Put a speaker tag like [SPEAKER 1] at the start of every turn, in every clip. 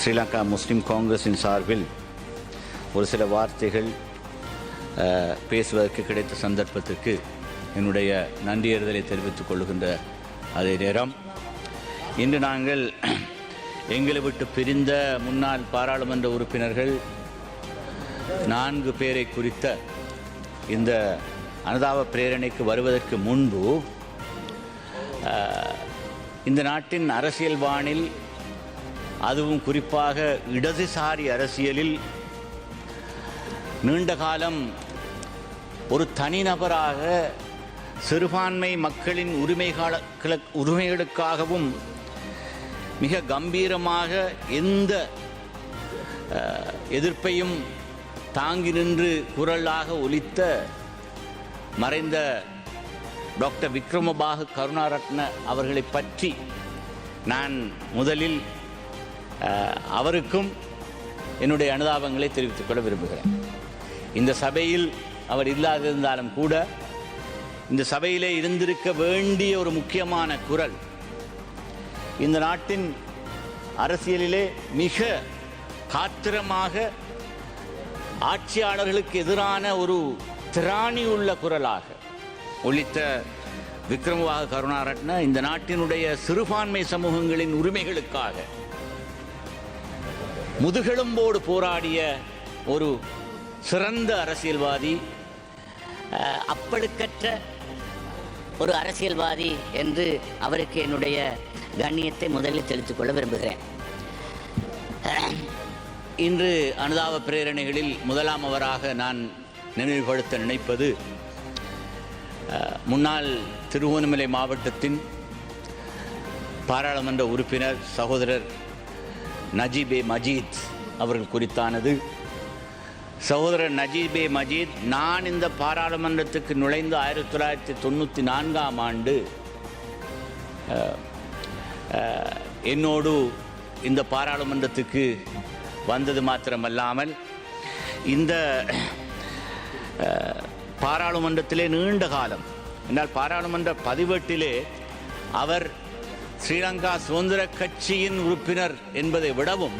[SPEAKER 1] ஸ்ரீலங்கா முஸ்லீம் காங்கிரஸின் சார்பில் ஒரு சில வார்த்தைகள் பேசுவதற்கு கிடைத்த சந்தர்ப்பத்திற்கு என்னுடைய நன்றியறுதலை தெரிவித்துக் கொள்கின்ற அதே நேரம். இன்று நாங்கள் எங்களை விட்டு பிரிந்த முன்னாள் பாராளுமன்ற உறுப்பினர்கள் நான்கு பேரை குறித்த இந்த அனுதாப பிரேரணைக்கு வருவதற்கு முன்பு இந்த நாட்டின் அரசியல் வானில் அதுவும் குறிப்பாக இடதுசாரி அரசியலில் நீண்ட காலம் ஒரு தனிநபராக சிறுபான்மை மக்களின் உரிமைகால உரிமைகளுக்காகவும் மிக கம்பீரமாக எந்த எதிர்ப்பையும் தாங்கி நின்று குரலாக ஒலித்த மறைந்த டாக்டர் விக்ரமபாகு கருணாரத்ன அவர்களை பற்றி நான் முதலில் அவருக்கும் என்னுடைய அனுதாபங்களை தெரிவித்துக் கொள்ள விரும்புகிறேன். இந்த சபையில் அவர் இல்லாதிருந்தாலும் கூட இந்த சபையிலே இருந்திருக்க வேண்டிய ஒரு முக்கியமான குரல் இந்த நாட்டின் அரசியலிலே மிக காத்திரமாக ஆட்சியாளர்களுக்கு எதிரான ஒரு திராணி உள்ள குரலாக ஒழித்த விக்ரமவாக கருணாரட்ன இந்த நாட்டினுடைய சிறுபான்மை சமூகங்களின் உரிமைகளுக்காக முதுகெலும்போடு போராடிய ஒரு சிறந்த அரசியல்வாதி
[SPEAKER 2] அப்பழுக்கற்ற ஒரு அரசியல்வாதி என்று அவருக்கு என்னுடைய கண்ணியத்தை முதலில் தெரிவித்துக் கொள்ள விரும்புகிறேன்.
[SPEAKER 1] இன்று அனுதாப பிரேரணைகளில் முதலாம் அவராக நான் நினைவுபடுத்த நினைப்பது முன்னாள் திருவோணமலை மாவட்டத்தின் பாராளுமன்ற உறுப்பினர் சகோதரர் நஜீபே மஜீத் அவர்கள் குறித்தானது. சகோதரர் நஜீபே மஜீத் நான் இந்த பாராளுமன்றத்துக்கு நுழைந்து ஆயிரத்தி தொள்ளாயிரத்தி தொண்ணூற்றி நான்காம் ஆண்டு என்னோடு இந்த பாராளுமன்றத்துக்கு வந்தது மாத்திரமல்லாமல் இந்த பாராளுமன்றத்திலே நீண்ட காலம் என்றால் பாராளுமன்ற பதிவேட்டிலே அவர் ஸ்ரீலங்கா சுதந்திர கட்சியின் உறுப்பினர் என்பதை விடவும்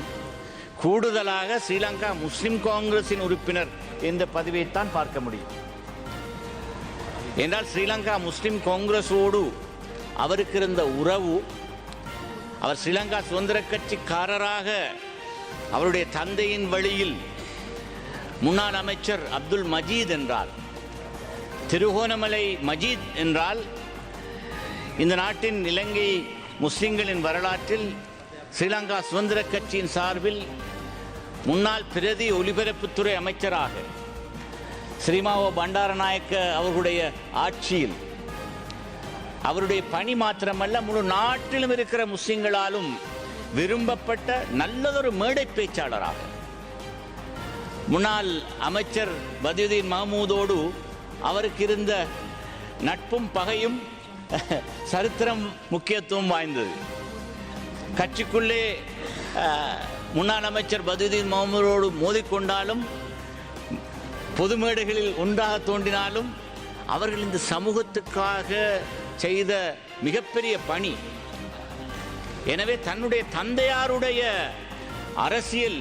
[SPEAKER 1] கூடுதலாக ஸ்ரீலங்கா முஸ்லிம் காங்கிரஸின் உறுப்பினர் என்ற பதவியைத்தான் பார்க்க முடியும். என்றால் ஸ்ரீலங்கா முஸ்லிம் காங்கிரஸோடு அவருக்கு இருந்த உறவு அவர் ஸ்ரீலங்கா சுதந்திர கட்சிக்காரராக அவருடைய தந்தையின் வழியில் முன்னாள் அமைச்சர் அப்துல் மஜீத் என்றார். திருகோணமலை மஜீத் என்றால் இந்த நாட்டின் இலங்கை முஸ்லிம்களின் வரலாற்றில் ஸ்ரீலங்கா சுதந்திர கட்சியின் சார்பில் முன்னாள் பிரதி ஒலிபரப்புத்துறை அமைச்சராக ஸ்ரீமாவோ பண்டாரநாயக்க அவர்களுடைய ஆட்சியில் அவருடைய பணி மாத்திரமல்ல முழு நாட்டிலும் இருக்கிற முஸ்லிம்களாலும் விரும்பப்பட்ட நல்லதொரு மேடை பேச்சாளராக முன்னாள் அமைச்சர் பதியுதீன் மஹமூதோடு அவருக்கு இருந்த நட்பும் பகையும் சரித்திரம் முக்கியத்துவம் வாய்ந்தது. கட்சிக்குள்ளே முன்னாள் அமைச்சர் பதுதீன் முகமதோடு மோதிக்கொண்டாலும் பொது மேடைகளில் ஒன்றாக தோன்றினாலும் அவர்கள் இந்த சமூகத்துக்காக செய்த மிகப்பெரிய பணி. எனவே தன்னுடைய தந்தையாருடைய அரசியல்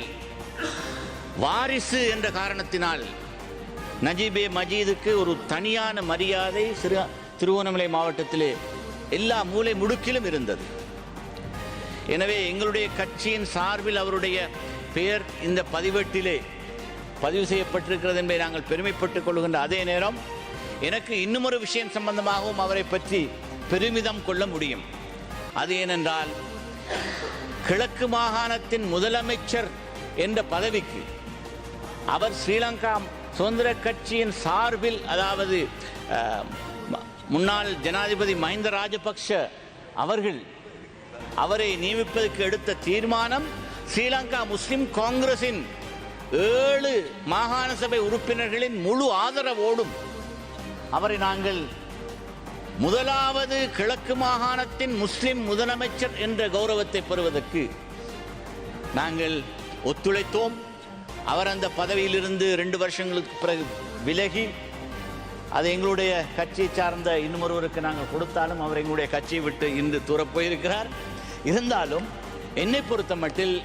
[SPEAKER 1] வாரிசு என்ற காரணத்தினால் நஜீபே மஜீதுக்கு ஒரு தனியான மரியாதை சிறு திருவண்ணாமலை மாவட்டத்திலே எல்லா மூலை முடுக்கிலும் இருந்தது. எனவே எங்களுடைய கட்சியின் சார்பில் அவருடைய பெயர் இந்த பதிவேட்டிலே பதிவு செய்யப்பட்டிருக்கிறது என்பதை நாங்கள் பெருமைப்பட்டுக் கொள்கின்ற அதே நேரம் எனக்கு இன்னும் ஒரு விஷயம் சம்பந்தமாகவும் அவரை பற்றி பெருமிதம் கொள்ள முடியும். அது ஏனென்றால் கிழக்கு மாகாணத்தின் முதலமைச்சர் என்ற பதவிக்கு அவர் ஸ்ரீலங்கா சுதந்திர கட்சியின் சார்பில் அதாவது முன்னாள் ஜனாதிபதி மஹிந்த ராஜபக்ஷ அவர்கள் அவரை நியமிப்பதற்கு எடுத்த தீர்மானம் ஸ்ரீலங்கா முஸ்லிம் காங்கிரசின் ஏழு மாகாண சபை உறுப்பினர்களின் முழு ஆதரவோடும் அவரை நாங்கள் முதலாவது கிழக்கு மாகாணத்தின் முஸ்லிம் முதலமைச்சர் என்ற கௌரவத்தை பெறுவதற்கு நாங்கள் ஒத்துழைத்தோம். அவர் அந்த பதவியிலிருந்து ரெண்டு வருஷங்களுக்கு பிறகு விலகி அது எங்களுடைய கட்சியை சார்ந்த இன்னுமொருவருக்கு நாங்கள் கொடுத்தாலும் அவர் எங்களுடைய கட்சியை விட்டு இன்று தூரப் போயிருக்கிறார் இருந்தாலும் என்னை பொறுத்த மட்டில்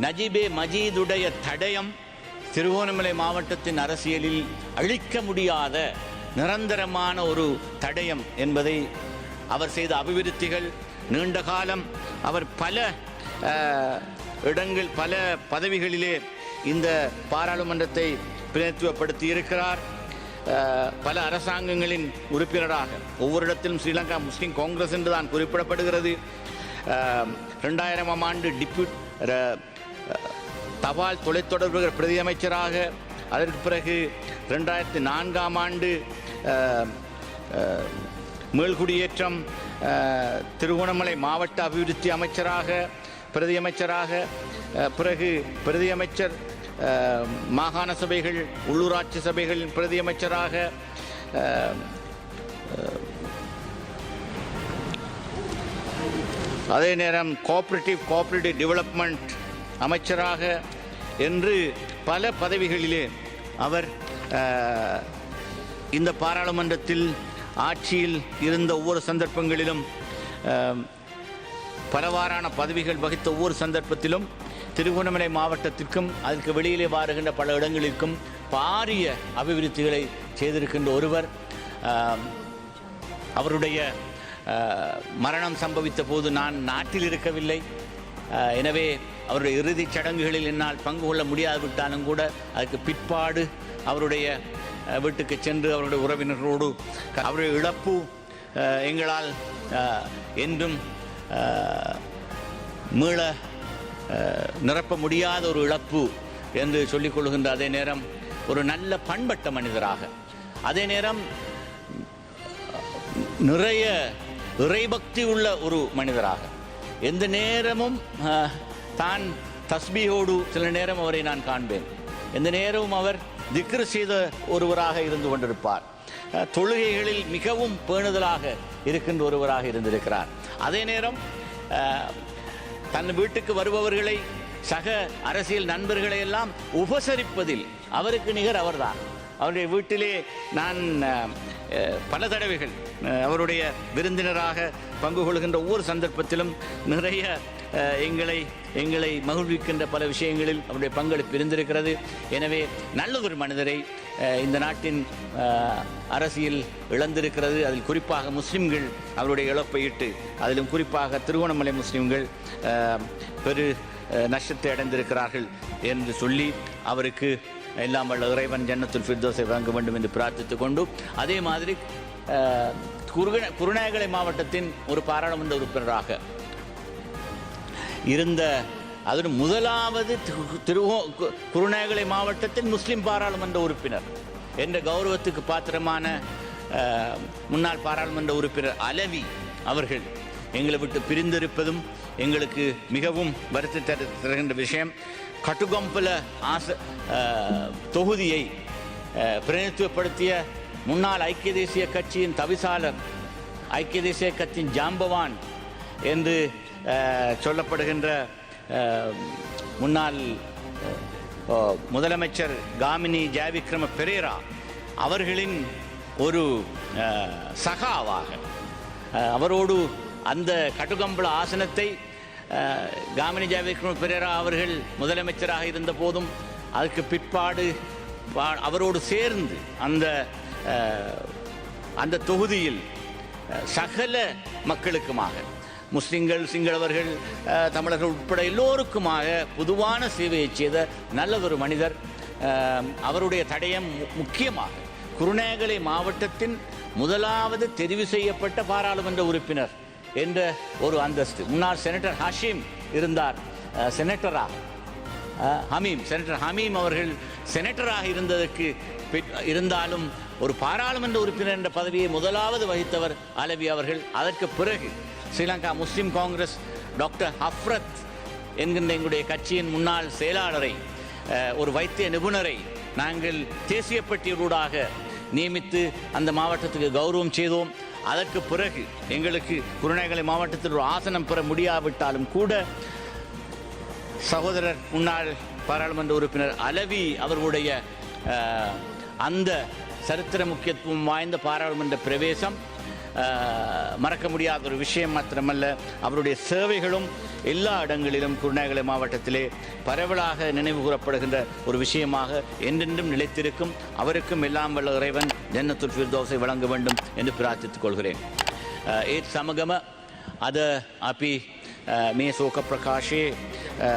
[SPEAKER 1] நஜீபே மஜீதுடைய தடயம் திருவோணமலை மாவட்டத்தின் அரசியலில் அழிக்க முடியாத நிரந்தரமான ஒரு தடயம் என்பதை அவர் செய்த அபிவிருத்திகள் நீண்ட காலம் அவர் பல இடங்கள் பல பதவிகளிலே இந்த பாராளுமன்றத்தை பிரதித்துவப்படுத்தி இருக்கிறார் பல அரசாங்கங்களின் உறுப்பினராக ஒவ்வொரு இடத்திலும் ஸ்ரீலங்கா முஸ்லீம் காங்கிரஸ் என்று தான் குறிப்பிடப்படுகிறது ரெண்டாயிரமாம் ஆண்டு டிப்யூட் ர- தபால் தொலைத்தொடர்புகள் பிரதி அமைச்சராக அதற்கு பிறகு ரெண்டாயிரத்தி நான்காம் ஆண்டு மேல்குடியேற்றம் திருகோணமலை மாவட்ட அபிவிருத்தி அமைச்சராக பிரதியமைச்சராக பிறகு பிரதியமைச்சர் மாகாண சபைகள் உள்ளூராட்சி சபைகளின் பிரதியமைச்சராக அதே நேரம் கோஆபரேட்டிவ் கோஆபரேட்டிவ் டெவலப்மெண்ட் அமைச்சராக என்று பல பதவிகளிலே அவர் இந்த பாராளுமன்றத்தில் ஆட்சியில் இருந்த ஒவ்வொரு சந்தர்ப்பங்களிலும் பலவாறான பதவிகள் வகித்த ஒவ்வொரு சந்தர்ப்பத்திலும் திருகோணமலை மாவட்டத்திற்கும் அதற்கு வெளியிலே வாருகின்ற பல இடங்களிற்கும் பாரிய அபிவிருத்திகளை செய்திருக்கின்ற ஒருவர். அவருடைய மரணம் சம்பவித்த போது நான் நாட்டில் இருக்கவில்லை. எனவே அவருடைய இறுதிச் சடங்குகளில் என்னால் பங்கு கொள்ள முடியாவிட்டாலும் கூட அதுக்கு பிற்பாடு அவருடைய வீட்டுக்கு சென்று அவருடைய உறவினர்களோடு அவருடைய இழப்பு எங்களால் என்றும் மீள நிரப்ப முடியாத ஒரு இழப்பு என்று சொல்லிக் கொள்கின்ற அதே நேரம் ஒரு நல்ல பண்பட்ட மனிதராக. அதே நேரம் நிறைய இறைபக்தி உள்ள ஒரு மனிதராக. எந்த நேரமும் தான் தஸ்பியோடு சில நேரம் அவரை நான் காண்பேன். எந்த நேரமும் அவர் திக்ரு செய்த ஒருவராக இருந்து கொண்டிருப்பார். தொழுகைகளில் மிகவும் பேணுதலாக இருக்கின்ற ஒருவராக இருந்திருக்கிறார். அதே நேரம் தன் வீட்டுக்கு வருபவர்களை சக அரசியல் நண்பர்களை எல்லாம் உபசரிப்பதில் அவருக்கு நிகர் அவர்தான். அவருடைய வீட்டிலே நான் பல தடவைகள் அவருடைய விருந்தினராக பங்கு கொள்கின்ற ஒவ்வொரு சந்தர்ப்பத்திலும் நிறைய எங்களை எங்களை மகிழ்விக்கின்ற பல விஷயங்களில் அவருடைய பங்களிப்பு இருந்திருக்கிறது. எனவே நல்லதொரு மனிதரை இந்த நாட்டின் அரசியல் இழந்திருக்கிறது. அதில் குறிப்பாக முஸ்லிம்கள் அவருடைய இழப்பை இட்டு அதிலும் குறிப்பாக திருகோணமலை முஸ்லிம்கள் பெரு நஷ்டத்தை அடைந்திருக்கிறார்கள் என்று சொல்லி அவருக்கு எல்லாம் வல்ல இறைவன் ஜன்னத்துல் ஃபிர்தோஸை வழங்க வேண்டும் என்று பிரார்த்தித்துக் கொண்டு அதே மாதிரி குருகண குருநாயகலை மாவட்டத்தின் ஒரு பாராளுமன்ற உறுப்பினராக இருந்த அதன் முதலாவது திரு- திருவோ கு- குருநாயகலை மாவட்டத்தின் முஸ்லீம் பாராளுமன்ற உறுப்பினர் என்ற கௌரவத்துக்கு பாத்திரமான முன்னாள் பாராளுமன்ற உறுப்பினர் அலவி அவர்கள் எங்களை விட்டு பிரிந்திருப்பதும் எங்களுக்கு மிகவும் வருத்தம் தரு- தருகின்ற விஷயம். கட்டுகம்பல ஆச தொகுதியை பிரதிநிதித்துவப்படுத்திய முன்னாள் ஐக்கிய தேசிய கட்சியின் தவிசாளர் ஐக்கிய தேசிய கட்சியின் ஜாம்பவான் என்று சொல்லப்படுகின்ற முன்னாள் முதலமைச்சர் காமினி ஜாவிக்ரம பெரேரா அவர்களின் ஒரு சகாவாக அவரோடு அந்த கட்டுகம்பள ஆசனத்தை காமினி ஜெயவிக்ரம பெரேரா அவர்கள் முதலமைச்சராக இருந்த போதும் அதுக்கு பிற்பாடு அவரோடு சேர்ந்து அந்த அந்த தொகுதியில் சகல மக்களுக்குமாக முஸ்லிம்கள் சிங்களவர்கள் தமிழர்கள் உட்பட எல்லோருக்குமாக பொதுவான சேவையை செய்த நல்லதொரு மனிதர். அவருடைய தடயம் மு- முக்கியமாக குருநேகலை மாவட்டத்தின் முதலாவது தெரிவு செய்யப்பட்ட பாராளுமன்ற உறுப்பினர் என்ற ஒரு அந்தஸ்து. முன்னாள் செனட்டர் ஹஷீம் இருந்தார். செனட்டரா செனட்டராக ஹமீம் செனட்டர் ஹமீம் அவர்கள் செனட்டராக இருந்ததற்கு இருந்தாலும் ஒரு பாராளுமன்ற உறுப்பினர் என்ற பதவியை முதலாவது வகித்தவர் அலவி அவர்கள். அதற்கு பிறகு ஸ்ரீலங்கா முஸ்லிம் காங்கிரஸ் டாக்டர் ஹஃப்ரத் என்கின்ற எங்களுடைய கட்சியின் முன்னாள் செயலாளரை ஒரு வைத்திய நிபுணரை நாங்கள் தேசிய பட்டியலூடாக நியமித்து அந்த மாவட்டத்துக்கு கௌரவம் செய்தோம். அதற்கு பிறகு எங்களுக்கு குருநாயகலை மாவட்டத்தில் ஒரு ஆசனம் பெற முடியாவிட்டாலும் கூட சகோதரர் முன்னாள் பாராளுமன்ற உறுப்பினர் அலவி அவர்களுடைய அந்த சரித்திர முக்கியத்துவம் வாய்ந்த பாராளுமன்ற பிரவேசம் மறக்க முடியாத ஒரு விஷயம் மாத்திரமல்ல அவருடைய சேவைகளும் எல்லா இடங்களிலும் குருநாகலை மாவட்டத்திலே பரவலாக நினைவு கூறப்படுகின்ற ஒரு விஷயமாக என்றென்றும் நிலைத்திருக்கும் அவருக்கும் எல்லாம் வல்ல இறைவன் ஜன்னத்துல் ஃபிர்தோஸை வழங்க வேண்டும் என்று பிரார்த்தித்துக் கொள்கிறேன் අ, ඒත් සමගම අද අපි අ, මේ සෝක ප්‍රකාශයේ අ,